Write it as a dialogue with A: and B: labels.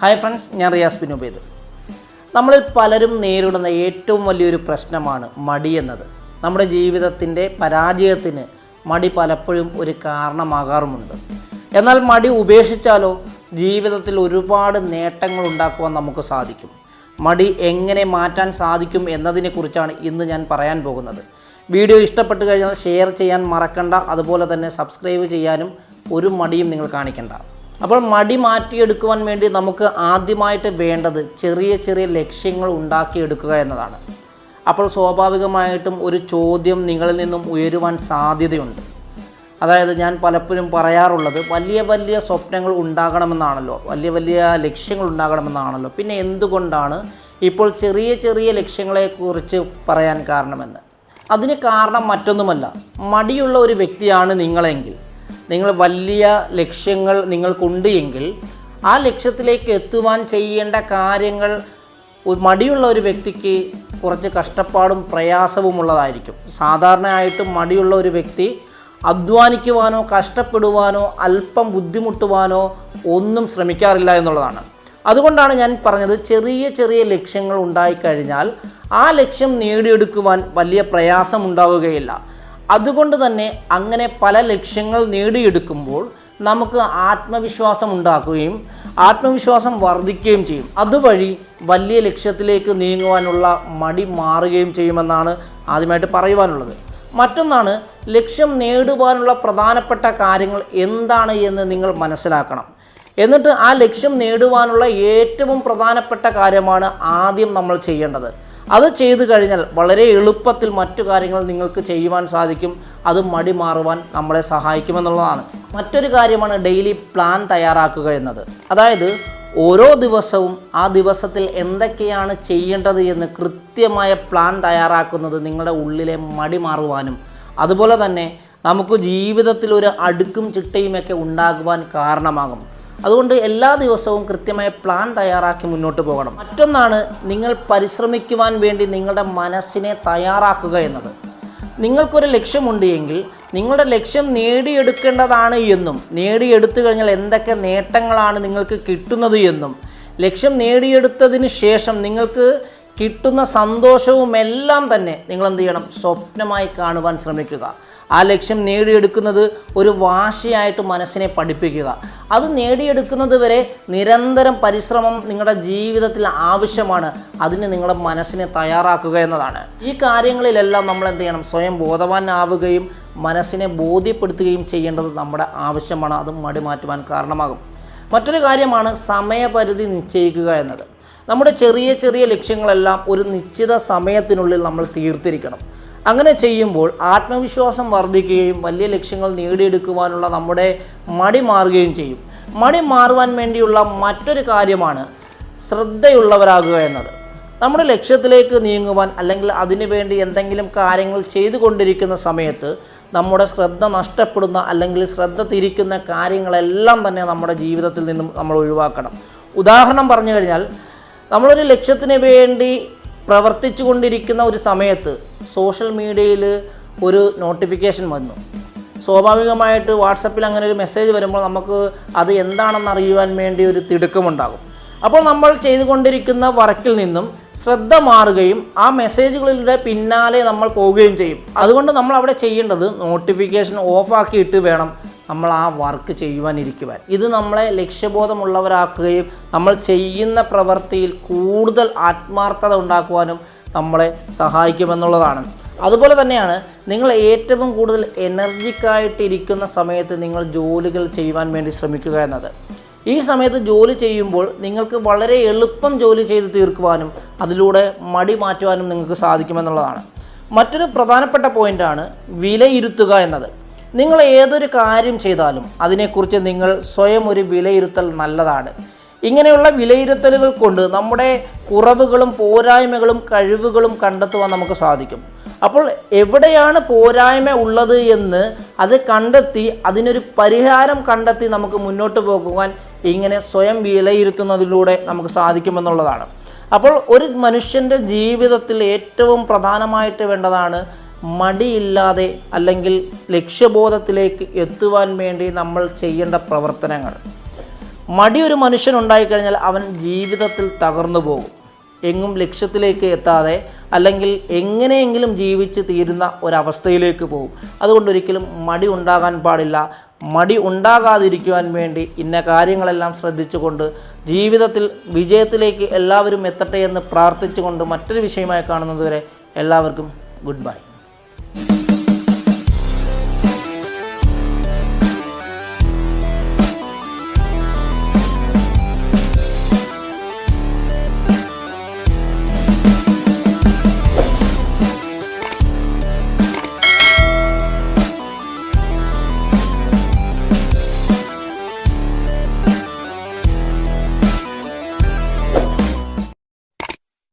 A: Hi friends ഞാൻ Riyas bin Ubaid. നമ്മളിൽ പലരും നേരിടുന്ന ഏറ്റവും വലിയൊരു പ്രശ്നമാണ് മടി എന്നത്. നമ്മുടെ ജീവിതത്തിന്റെ പരാജയത്തിന് മടി പലപ്പോഴും ഒരു കാരണമാകാറുമുണ്ട്. എന്നാൽ മടി ഉപേക്ഷിച്ചാലോ ജീവിതത്തിൽ ഒരുപാട് നേട്ടങ്ങൾ ഉണ്ടാക്കുവാൻ നമുക്ക് സാധിക്കും. മടി എങ്ങനെ മാറ്റാൻ സാധിക്കും എന്നതിനെക്കുറിച്ചാണ് ഇന്ന് ഞാൻ പറയാൻ പോകുന്നത്. വീഡിയോ ഇഷ്ടപ്പെട്ട് കഴിഞ്ഞാൽ ഷെയർ ചെയ്യാൻ മറക്കണ്ട. അതുപോലെ തന്നെ സബ്സ്ക്രൈബ് ചെയ്യാനും ഒരു മടിയും നിങ്ങൾ കാണിക്കണ്ട. അപ്പോൾ മടി മാറ്റിയെടുക്കുവാൻ വേണ്ടി നമുക്ക് ആദ്യമായിട്ട് വേണ്ടത് ചെറിയ ചെറിയ ലക്ഷ്യങ്ങൾ ഉണ്ടാക്കിയെടുക്കുക എന്നതാണ്. അപ്പോൾ സ്വാഭാവികമായിട്ടും ഒരു ചോദ്യം നിങ്ങളിൽ നിന്നും ഉയരുവാൻ സാധ്യതയുണ്ട്. അതായത് ഞാൻ പലപ്പോഴും പറയാറുള്ളത് വലിയ വലിയ സ്വപ്നങ്ങൾ ഉണ്ടാകണമെന്നാണല്ലോ വലിയ വലിയ ലക്ഷ്യങ്ങൾ ഉണ്ടാകണമെന്നാണല്ലോ. പിന്നെ എന്തുകൊണ്ടാണ് ഇപ്പോൾ ചെറിയ ചെറിയ ലക്ഷ്യങ്ങളെക്കുറിച്ച് പറയാൻ കാരണമെന്ന്? അതിന് കാരണം മറ്റൊന്നുമല്ല. മടിയുള്ള ഒരു വ്യക്തിയാണ് നിങ്ങളെങ്കിൽ. നിങ്ങൾ വലിയ ലക്ഷ്യങ്ങൾ നിങ്ങൾക്കുണ്ട് എങ്കിൽ ആ ലക്ഷ്യത്തിലേക്ക് എത്തുവാൻ ചെയ്യേണ്ട കാര്യങ്ങൾ മടിയുള്ള ഒരു വ്യക്തിക്ക് കുറച്ച് കഷ്ടപ്പാടും പ്രയാസവും ഉള്ളതായിരിക്കും. സാധാരണയായിട്ട് മടിയുള്ള ഒരു വ്യക്തി അധ്വാനിക്കുവാനോ കഷ്ടപ്പെടുവാനോ അല്പം ബുദ്ധിമുട്ടുവാനോ ഒന്നും ശ്രമിക്കാറില്ല എന്നുള്ളതാണ്. അതുകൊണ്ടാണ് ഞാൻ പറഞ്ഞത് ചെറിയ ചെറിയ ലക്ഷ്യങ്ങൾ ഉണ്ടായിക്കഴിഞ്ഞാൽ ആ ലക്ഷ്യം നേടിയെടുക്കുവാൻ വലിയ പ്രയാസം ഉണ്ടാവുകയില്ല. അതുകൊണ്ട് തന്നെ അങ്ങനെ പല ലക്ഷ്യങ്ങൾ നേടിയെടുക്കുമ്പോൾ നമുക്ക് ആത്മവിശ്വാസം ഉണ്ടാക്കുകയും ആത്മവിശ്വാസം വർദ്ധിക്കുകയും ചെയ്യും. അതുവഴി വലിയ ലക്ഷ്യത്തിലേക്ക് നീങ്ങുവാനുള്ള മടി മാറുകയും ചെയ്യുമെന്നാണ് ആദ്യമായിട്ട് പറയുവാനുള്ളത്. മറ്റൊന്നാണ് ലക്ഷ്യം നേടുവാനുള്ള പ്രധാനപ്പെട്ട കാര്യങ്ങൾ എന്താണ് എന്ന് നിങ്ങൾ മനസ്സിലാക്കണം. എന്നിട്ട് ആ ലക്ഷ്യം നേടുവാനുള്ള ഏറ്റവും പ്രധാനപ്പെട്ട കാര്യമാണ് ആദ്യം നമ്മൾ ചെയ്യേണ്ടത്. അത് ചെയ്തു കഴിഞ്ഞാൽ വളരെ എളുപ്പത്തിൽ മറ്റു കാര്യങ്ങൾ നിങ്ങൾക്ക് ചെയ്യുവാൻ സാധിക്കും. അത് മടി മാറുവാൻ നമ്മളെ സഹായിക്കുമെന്നുള്ളതാണ്. മറ്റൊരു കാര്യമാണ് ഡെയിലി പ്ലാൻ തയ്യാറാക്കുക എന്നത്. അതായത് ഓരോ ദിവസവും ആ ദിവസത്തിൽ എന്തൊക്കെയാണ് ചെയ്യേണ്ടത് എന്ന് കൃത്യമായ പ്ലാൻ തയ്യാറാക്കുന്നത് നിങ്ങളുടെ ഉള്ളിലെ മടി മാറുവാനും അതുപോലെ തന്നെ നമുക്ക് ജീവിതത്തിൽ ഒരു അടുക്കും ചിട്ടയുമൊക്കെ ഉണ്ടാകുവാൻ കാരണമാകും. അതുകൊണ്ട് എല്ലാ ദിവസവും കൃത്യമായ പ്ലാൻ തയ്യാറാക്കി മുന്നോട്ട് പോകണം. മറ്റൊന്നാണ് നിങ്ങൾ പരിശ്രമിക്കുവാൻ വേണ്ടി നിങ്ങളുടെ മനസ്സിനെ തയ്യാറാക്കുക എന്നത്. നിങ്ങൾക്കൊരു ലക്ഷ്യമുണ്ട് എങ്കിൽ നിങ്ങളുടെ ലക്ഷ്യം നേടിയെടുക്കേണ്ടതാണ് എന്നും നേടിയെടുത്തു കഴിഞ്ഞാൽ എന്തൊക്കെ നേട്ടങ്ങളാണ് നിങ്ങൾക്ക് കിട്ടുന്നത് എന്നും ലക്ഷ്യം നേടിയെടുത്തതിന് ശേഷം നിങ്ങൾക്ക് കിട്ടുന്ന സന്തോഷവും എല്ലാം തന്നെ നിങ്ങൾ എന്ത് ചെയ്യണം? സ്വപ്നമായി കാണുവാൻ ശ്രമിക്കുക. ആ ലക്ഷ്യം നേടിയെടുക്കുന്നത് ഒരു വാശിയായിട്ട് മനസ്സിനെ പഠിപ്പിക്കുക. അത് നേടിയെടുക്കുന്നത് വരെ നിരന്തരം പരിശ്രമം നിങ്ങളുടെ ജീവിതത്തിൽ ആവശ്യമാണ്. അതിന് നിങ്ങളുടെ മനസ്സിനെ തയ്യാറാക്കുക എന്നതാണ്. ഈ കാര്യങ്ങളിലെല്ലാം നമ്മൾ എന്ത് ചെയ്യണം? സ്വയം ബോധവാനാവുകയും മനസ്സിനെ ബോധ്യപ്പെടുത്തുകയും ചെയ്യേണ്ടത് നമ്മുടെ ആവശ്യമാണ്. അത് മടി മാറ്റുവാൻ കാരണമാകും. മറ്റൊരു കാര്യമാണ് സമയപരിധി നിശ്ചയിക്കുക എന്നത്. നമ്മുടെ ചെറിയ ചെറിയ ലക്ഷ്യങ്ങളെല്ലാം ഒരു നിശ്ചിത സമയത്തിനുള്ളിൽ നമ്മൾ തീർത്തിരിക്കണം. അങ്ങനെ ചെയ്യുമ്പോൾ ആത്മവിശ്വാസം വർദ്ധിക്കുകയും വലിയ ലക്ഷ്യങ്ങൾ നേടിയെടുക്കുവാനുള്ള നമ്മുടെ മടി മാറുകയും ചെയ്യും. മടി മാറുവാൻ വേണ്ടിയുള്ള മറ്റൊരു കാര്യമാണ് ശ്രദ്ധയുള്ളവരാകുക എന്നത്. നമ്മുടെ ലക്ഷ്യത്തിലേക്ക് നീങ്ങുവാൻ അല്ലെങ്കിൽ അതിനുവേണ്ടി എന്തെങ്കിലും കാര്യങ്ങൾ ചെയ്തുകൊണ്ടിരിക്കുന്ന സമയത്ത് നമ്മുടെ ശ്രദ്ധ നഷ്ടപ്പെടുന്ന അല്ലെങ്കിൽ ശ്രദ്ധ തിരിക്കുന്ന കാര്യങ്ങളെല്ലാം തന്നെ നമ്മുടെ ജീവിതത്തിൽ നിന്നും നമ്മൾ ഒഴിവാക്കണം. ഉദാഹരണം പറഞ്ഞു കഴിഞ്ഞാൽ നമ്മളൊരു ലക്ഷ്യത്തിന് വേണ്ടി പ്രവർത്തിച്ചു കൊണ്ടിരിക്കുന്ന ഒരു സമയത്ത് സോഷ്യൽ മീഡിയയിൽ ഒരു നോട്ടിഫിക്കേഷൻ വന്നു. സ്വാഭാവികമായിട്ട് വാട്സപ്പിൽ അങ്ങനെ ഒരു മെസ്സേജ് വരുമ്പോൾ നമുക്ക് അത് എന്താണെന്ന് അറിയുവാൻ വേണ്ടി ഒരു തിടുക്കമുണ്ടാകും. അപ്പോൾ നമ്മൾ ചെയ്തുകൊണ്ടിരിക്കുന്ന വർക്കിൽ നിന്നും ശ്രദ്ധ മാറുകയും ആ മെസ്സേജുകളുടെ പിന്നാലെ നമ്മൾ പോവുകയും ചെയ്യും. അതുകൊണ്ട് നമ്മൾ അവിടെ ചെയ്യേണ്ടത് നോട്ടിഫിക്കേഷൻ ഓഫാക്കിയിട്ട് വേണം നമ്മൾ ആ വർക്ക് ചെയ്യുവാനിരിക്കുവാൻ. ഇത് നമ്മളെ ലക്ഷ്യബോധമുള്ളവരാക്കുകയും നമ്മൾ ചെയ്യുന്ന പ്രവൃത്തിയിൽ കൂടുതൽ ആത്മാർത്ഥത ഉണ്ടാക്കുവാനും നമ്മളെ സഹായിക്കുമെന്നുള്ളതാണ്. അതുപോലെ തന്നെയാണ് നിങ്ങൾ ഏറ്റവും കൂടുതൽ എനർജിക്കായിട്ടിരിക്കുന്ന സമയത്ത് നിങ്ങൾ ജോലികൾ ചെയ്യുവാൻ വേണ്ടി ശ്രമിക്കുക എന്നത്. ഈ സമയത്ത് ജോലി ചെയ്യുമ്പോൾ നിങ്ങൾക്ക് വളരെ എളുപ്പം ജോലി ചെയ്ത് തീർക്കുവാനും അതിലൂടെ മടി മാറ്റുവാനും നിങ്ങൾക്ക് സാധിക്കുമെന്നുള്ളതാണ്. മറ്റൊരു പ്രധാനപ്പെട്ട പോയിന്റാണ് വിലയിരുത്തുക എന്നത്. നിങ്ങൾ ഏതൊരു കാര്യം ചെയ്താലും അതിനെക്കുറിച്ച് നിങ്ങൾ സ്വയം ഒരു വിലയിരുത്തൽ നല്ലതാണ്. ഇങ്ങനെയുള്ള വിലയിരുത്തലുകൾ കൊണ്ട് നമ്മുടെ കുറവുകളും പോരായ്മകളും കഴിവുകളും കണ്ടെത്തുവാൻ നമുക്ക് സാധിക്കും. അപ്പോൾ എവിടെയാണ് പോരായ്മ ഉള്ളത് എന്ന് അത് കണ്ടെത്തി അതിനൊരു പരിഹാരം കണ്ടെത്തി നമുക്ക് മുന്നോട്ട് പോകുവാൻ ഇങ്ങനെ സ്വയം വിലയിരുത്തുന്നതിലൂടെ നമുക്ക് സാധിക്കുമെന്നുള്ളതാണ്. അപ്പോൾ ഒരു മനുഷ്യന്റെ ജീവിതത്തിൽ ഏറ്റവും പ്രധാനമായിട്ട് വേണ്ടതാണ് മടിയില്ലാതെ അല്ലെങ്കിൽ ലക്ഷ്യബോധത്തിലേക്ക് എത്തുവാൻ വേണ്ടി നമ്മൾ ചെയ്യേണ്ട പ്രവർത്തനങ്ങൾ. മടി ഒരു മനുഷ്യൻ ഉണ്ടായിക്കഴിഞ്ഞാൽ അവൻ ജീവിതത്തിൽ തകർന്നു പോകും. എങ്ങും ലക്ഷ്യത്തിലേക്ക് എത്താതെ അല്ലെങ്കിൽ എങ്ങനെയെങ്കിലും ജീവിച്ച് തീരുന്ന ഒരവസ്ഥയിലേക്ക് പോകും. അതുകൊണ്ട് ഒരിക്കലും മടി ഉണ്ടാകാൻ പാടില്ല. മടി ഉണ്ടാകാതിരിക്കുവാൻ വേണ്ടി ഇന്ന കാര്യങ്ങളെല്ലാം ശ്രദ്ധിച്ചുകൊണ്ട് ജീവിതത്തിൽ വിജയത്തിലേക്ക് എല്ലാവരും എത്തട്ടെ എന്ന് പ്രാർത്ഥിച്ചുകൊണ്ട് മറ്റൊരു വിഷയമായി കാണുന്നതുവരെ എല്ലാവർക്കും ഗുഡ് ബൈ. Thank you.